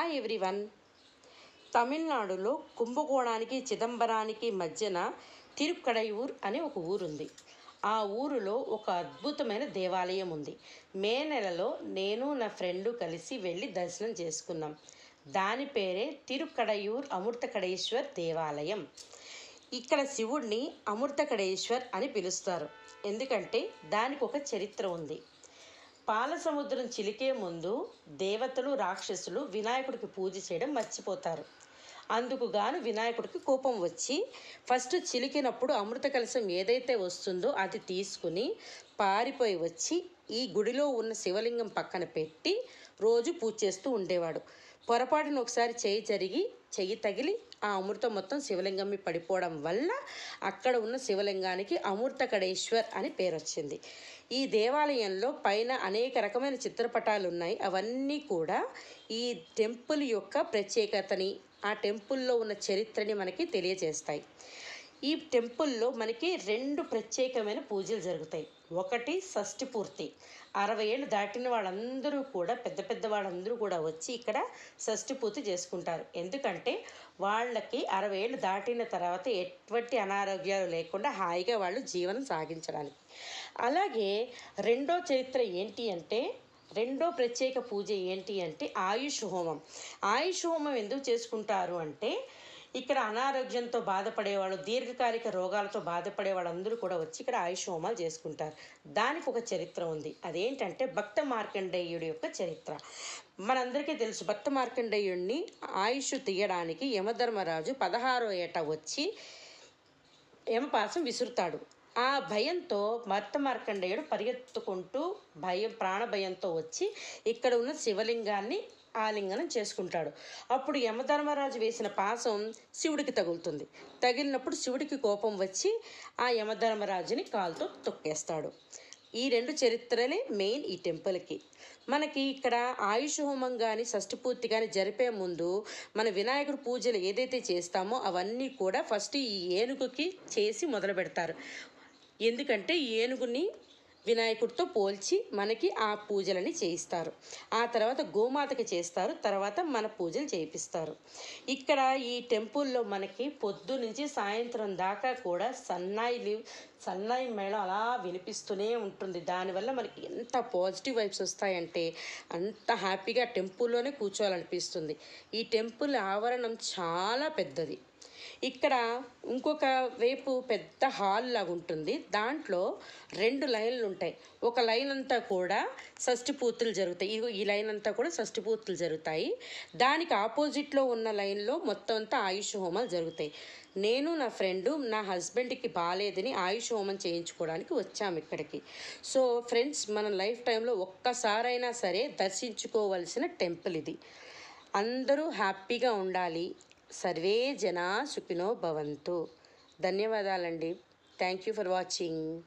Hi everyone తమిళనాడులో కుంభకోణానికి చిదంబరానికి మధ్యన తిరుక్కడయూర్ అనే ఒక ఊరుంది. ఆ ఊరిలో ఒక అద్భుతమైన దేవాలయం ఉంది. మే నెలలో నేను నా ఫ్రెండు కలిసి వెళ్ళి దర్శనం చేసుకున్నాం. దాని పేరే తిరుక్కడయూర్ అమృతకడేశ్వర్ దేవాలయం. ఇక్కడ శివుడిని అమృతకడేశ్వర్ అని పిలుస్తారు. ఎందుకంటే దానికి ఒక చరిత్ర ఉంది. పాల సముద్రం చిలికే ముందు దేవతలు రాక్షసులు వినాయకుడికి పూజ చేయడం మర్చిపోతారు. అందుకు గాను వినాయకుడికి కోపం వచ్చి ఫస్ట్ చిలికినప్పుడు అమృత కలశం ఏదైతే వస్తుందో అది తీసుకుని పారిపోయి వచ్చి ఈ గుడిలో ఉన్న శివలింగం పక్కన పెట్టి రోజు పూజ చేస్తూ ఉండేవాడు. పొరపాటున ఒకసారి చేయి జరిగి చెయ్యి తగిలి ఆ అమృతం మొత్తం శివలింగం మీద పడిపోవడం వల్ల అక్కడ ఉన్న శివలింగానికి అమృతకడేశ్వర్ అని పేరు వచ్చింది ఈ దేవాలయంలో పైన అనేక రకమైన చిత్రపటాలు ఉన్నాయి అవన్నీ కూడా ఈ టెంపుల్ యొక్క ప్రత్యేకతని ఆ టెంపుల్లో ఉన్న చరిత్రని మనకి తెలియజేస్తాయి ఈ టెంపుల్లో మనకి రెండు ప్రత్యేకమైన పూజలు జరుగుతాయి. ఒకటి షష్ఠి పూర్తి. అరవై ఏళ్ళు దాటిన వాళ్ళందరూ కూడా పెద్ద పెద్ద వాళ్ళందరూ కూడా వచ్చి ఇక్కడ షష్ఠి పూర్తి చేసుకుంటారు. ఎందుకంటే వాళ్ళకి అరవై ఏళ్ళు దాటిన తర్వాత ఎటువంటి అనారోగ్యాలు లేకుండా హాయిగా వాళ్ళు జీవనం సాగించడానికి. అలాగే రెండో చరిత్ర ఏంటి అంటే రెండో ప్రత్యేక పూజ ఏంటి అంటే ఆయుష్ హోమం. ఆయుష్ హోమం ఎందుకు చేసుకుంటారు అంటే ఇక్కడ అనారోగ్యంతో బాధపడేవాళ్ళు దీర్ఘకాలిక రోగాలతో బాధపడే వాళ్ళందరూ కూడా వచ్చి ఇక్కడ ఆయుష్ హోమాలు చేసుకుంటారు. దానికి ఒక చరిత్ర ఉంది. అదేంటంటే భక్త మార్కండేయుడి యొక్క చరిత్ర. మనందరికీ తెలుసు భక్త మార్కండేయుడిని ఆయుష్ తీయడానికి యమధర్మరాజు పదహారో ఏట వచ్చి యమపాసం విసురుతాడు. ఆ భయంతో భర్త మార్కండేయుడు పరిగెత్తుకుంటూ భయం ప్రాణ భయంతో వచ్చి ఇక్కడ ఉన్న శివలింగాన్ని ఆలింగనం చేసుకుంటాడు. అప్పుడు యమధర్మరాజు వేసిన పాసం శివుడికి తగులుతుంది. తగిలినప్పుడు శివుడికి కోపం వచ్చి ఆ యమధర్మరాజుని కాలుతో తొక్కేస్తాడు. ఈ రెండు చరిత్రలే మెయిన్ ఈ టెంపుల్కి. మనకి ఇక్కడ ఆయుష్ హోమం కానీ షష్ఠపూర్తి కానీ జరిపే ముందు మన వినాయకుడు పూజలు ఏదైతే చేస్తామో అవన్నీ కూడా ఫస్ట్ ఈ ఏనుగుకి చేసి మొదలు పెడతారు ఎందుకంటే ఏనుగుని వినాయకుడితో పోల్చి మనకి ఆ పూజలని చేయిస్తారు. ఆ తర్వాత గోమాతకి చేస్తారు. తర్వాత మన పూజలు చేయిస్తారు ఇక్కడ ఈ టెంపుల్లో మనకి పొద్దు నుంచి సాయంత్రం దాకా కూడా సన్నాయిలు సన్నాయి మేళం అలా వినిపిస్తూనే ఉంటుంది. దానివల్ల మనకి ఎంత పాజిటివ్ వైబ్స్ వస్తాయంటే అంత హ్యాపీగా టెంపుల్లోనే కూర్చోవాలనిపిస్తుంది. ఈ టెంపుల్ ఆవరణం చాలా పెద్దది. ఇక్కడ ఇంకొక వైపు పెద్ద హాల్ లాగా ఉంటుంది. దాంట్లో రెండు లైన్లు ఉంటాయి. ఒక లైన్ అంతా కూడా షష్ఠి పూర్తులు జరుగుతాయి. ఇదిగో ఈ లైన్ అంతా కూడా షష్టి పూర్తులు జరుగుతాయి. దానికి ఆపోజిట్లో ఉన్న లైన్లో మొత్తం అంతా ఆయుష్ హోమాలు జరుగుతాయి. నేను నా ఫ్రెండు నా హస్బెండ్కి బాగాలేదని ఆయుష్ హోమం చేయించుకోవడానికి వచ్చాము ఇక్కడికి. సో ఫ్రెండ్స్ మన లైఫ్ టైంలో ఒక్కసారైనా సరే దర్శించుకోవలసిన టెంపుల్ ఇది. అందరూ హ్యాపీగా ఉండాలి. సర్వే జనా సుఖినో భవంతు. ధన్యవాదాలండి. Thank you for watching.